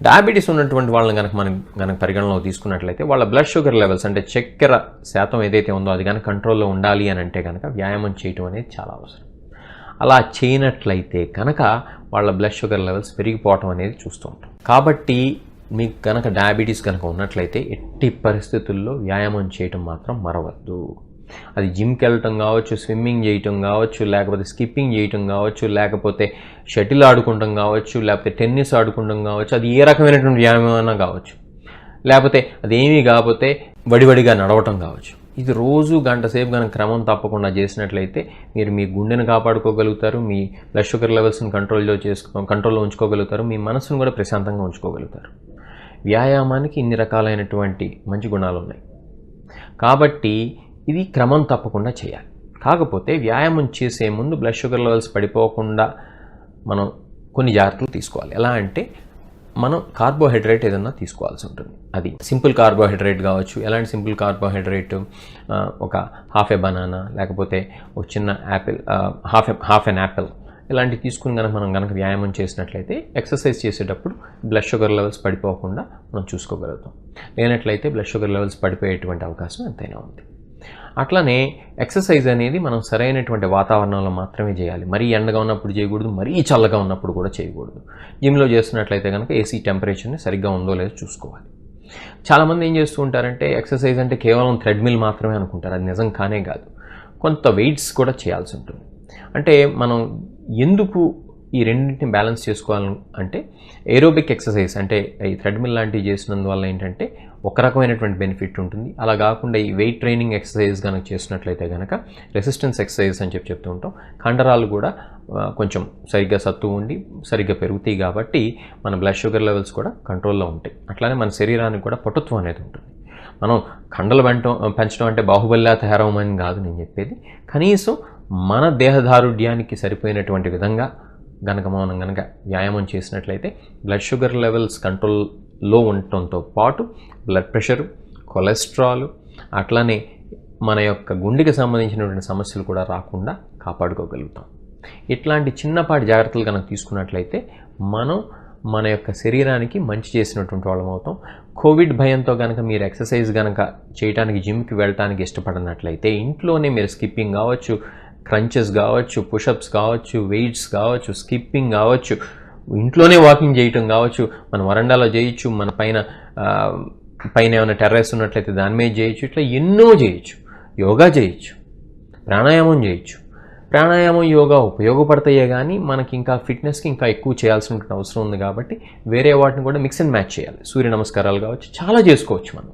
Diabetes ఉన్నటువంటి వాళ్ళని కనుక మనం కనుక పరిగణనలో తీసుకున్నట్లయితే వాళ్ళ బ్లడ్ షుగర్ లెవెల్స్ అంటే చక్కెర శాతం ఏదైతే ఉందో అది కనుక కంట్రోల్లో ఉండాలి అని అంటే కనుక వ్యాయామం చేయటం అనేది చాలా అవసరం. అలా చేయనట్లయితే కనుక వాళ్ళ బ్లడ్ షుగర్ లెవెల్స్ పెరిగిపోవటం అనేది చూస్తూ ఉంటాం. కాబట్టి మీకు కనుక డయాబెటీస్ కనుక ఉన్నట్లయితే ఎట్టి పరిస్థితుల్లో వ్యాయామం చేయటం మాత్రం మరవద్దు. అది జిమ్కి వెళ్ళటం కావచ్చు స్విమ్మింగ్ చేయటం కావచ్చు లేకపోతే స్కిప్పింగ్ చేయటం కావచ్చు లేకపోతే షటిల్ ఆడుకుంటాం కావచ్చు లేకపోతే టెన్నిస్ ఆడుకుంటాం కావచ్చు అది ఏ రకమైనటువంటి వ్యాయామం కావచ్చు. లేకపోతే అదేమీ కాకపోతే వడివడిగా నడవటం కావచ్చు. ఇది రోజు గంట సేపు కనుక క్రమం తప్పకుండా చేసినట్లయితే మీరు మీ గుండెను కాపాడుకోగలుగుతారు మీ బ్లడ్ షుగర్ లెవెల్స్ని కంట్రోల్లో చేసుకో కంట్రోల్లో ఉంచుకోగలుగుతారు మీ మనసును కూడా ప్రశాంతంగా ఉంచుకోగలుగుతారు. వ్యాయామానికి ఇన్ని రకాలైనటువంటి మంచి గుణాలు ఉన్నాయి కాబట్టి ఇది క్రమం తప్పకుండా చేయాలి. కాకపోతే వ్యాయామం చేసే ముందు బ్లడ్ షుగర్ లెవెల్స్ పడిపోకుండా మనం కొన్ని జాగ్రత్తలు తీసుకోవాలి. ఎలా అంటే మనం కార్బోహైడ్రేట్ ఏదన్నా తీసుకోవాల్సి ఉంటుంది. అది సింపుల్ కార్బోహైడ్రేట్ కావచ్చు ఎలాంటి సింపుల్ కార్బోహైడ్రేట్ ఒక హాఫ్ ఏ బనానా లేకపోతే ఒక చిన్న apple half a half an apple ఇలాంటివి తీసుకుని కనుక మనం కనుక వ్యాయామం చేసినట్లయితే ఎక్సర్సైజ్ చేసేటప్పుడు బ్లడ్ షుగర్ లెవెల్స్ పడిపోకుండా మనం చూసుకోగలుగుతాం. లేనట్లయితే బ్లడ్ షుగర్ లెవెల్స్ పడిపోయేటువంటి అవకాశం ఎంతైనా ఉంది. అట్లనే ఎక్సర్సైజ్ అనేది మనం సరైనటువంటి వాతావరణంలో మాత్రమే చేయాలి. మరీ ఎండగా ఉన్నప్పుడు చేయకూడదు మరీ చల్లగా ఉన్నప్పుడు కూడా చేయకూడదు. జిమ్లో చేస్తున్నట్లయితే కనుక ఏసీ టెంపరేచర్ని సరిగ్గా ఉందో లేదో చూసుకోవాలి. చాలామంది ఏం చేస్తూ ఉంటారంటే ఎక్సర్సైజ్ అంటే కేవలం థ్రెడ్మిల్ మాత్రమే అనుకుంటారు. అది నిజం కానే కాదు. కొంత వెయిట్స్ కూడా చేయాల్సి ఉంటుంది. అంటే మనం ఎందుకు ఈ రెండింటిని బ్యాలెన్స్ చేసుకోవాలి అంటే ఏరోబిక్ ఎక్సర్సైజ్ అంటే ఈ థ్రెడ్మిల్ లాంటివి చేసినందువల్ల ఏంటంటే ఒక రకమైనటువంటి బెనిఫిట్ ఉంటుంది. అలా కాకుండా ఈ వెయిట్ ట్రైనింగ్ ఎక్సర్సైజ్ కనుక చేసినట్లయితే కనుక రెసిస్టెన్స్ ఎక్సర్సైజ్ అని చెప్పి చెప్తూ ఉంటాం. కండరాలు కూడా కొంచెం సరిగ్గా సత్తు ఉండి సరిగ్గా పెరుగుతాయి కాబట్టి మన బ్లడ్ షుగర్ లెవెల్స్ కూడా కంట్రోల్లో ఉంటాయి. అట్లానే మన శరీరానికి కూడా పటుత్వం అనేది ఉంటుంది. మనం కండలు పెంచడం పెంచడం అంటే బాహుబలిలా తయారవమని కాదు నేను చెప్పేది. కనీసం మన దేహదారుఢ్యానికి సరిపోయినటువంటి విధంగా గనక మనం గనక వ్యాయామం చేసినట్లయితే బ్లడ్ షుగర్ లెవెల్స్ కంట్రోల్ లో ఉండటంతో పాటు బ్లడ్ ప్రెషరు కొలెస్ట్రాల్ అట్లానే మన యొక్క గుండెకి సంబంధించినటువంటి సమస్యలు కూడా రాకుండా కాపాడుకోగలుగుతాం. ఇట్లాంటి చిన్నపాటి జాగ్రత్తలు కనుక తీసుకున్నట్లయితే మనం మన యొక్క శరీరానికి మంచి చేసినటువంటి వాళ్ళం అవుతాం. కోవిడ్ భయంతో కనుక మీరు ఎక్సర్సైజ్ కనుక చేయడానికి జిమ్కి వెళ్ళటానికి ఇష్టపడినట్లయితే ఇంట్లోనే మీరు స్కిప్పింగ్ కావచ్చు క్రంచెస్ కావచ్చు పుషప్స్ కావచ్చు వెయిట్స్ కావచ్చు స్కిప్పింగ్ కావచ్చు ఇంట్లోనే వాకింగ్ చేయటం కావచ్చు మన వరండాలో చేయొచ్చు మన పైన పైన ఏమైనా టెర్రస్ ఉన్నట్లయితే దాని మీద చేయొచ్చు ఇట్లా ఎన్నో చేయొచ్చు. యోగా చేయొచ్చు. ప్రాణాయామం చేయొచ్చు. ప్రాణాయామం యోగా ఉపయోగపడతాయే కానీ మనకి ఇంకా ఫిట్నెస్కి ఇంకా ఎక్కువ చేయాల్సిన అవసరం ఉంది కాబట్టి వేరే వాటిని కూడా మిక్స్ అండ్ మ్యాచ్ చేయాలి. సూర్య నమస్కారాలు కావచ్చు చాలా చేసుకోవచ్చు మనం.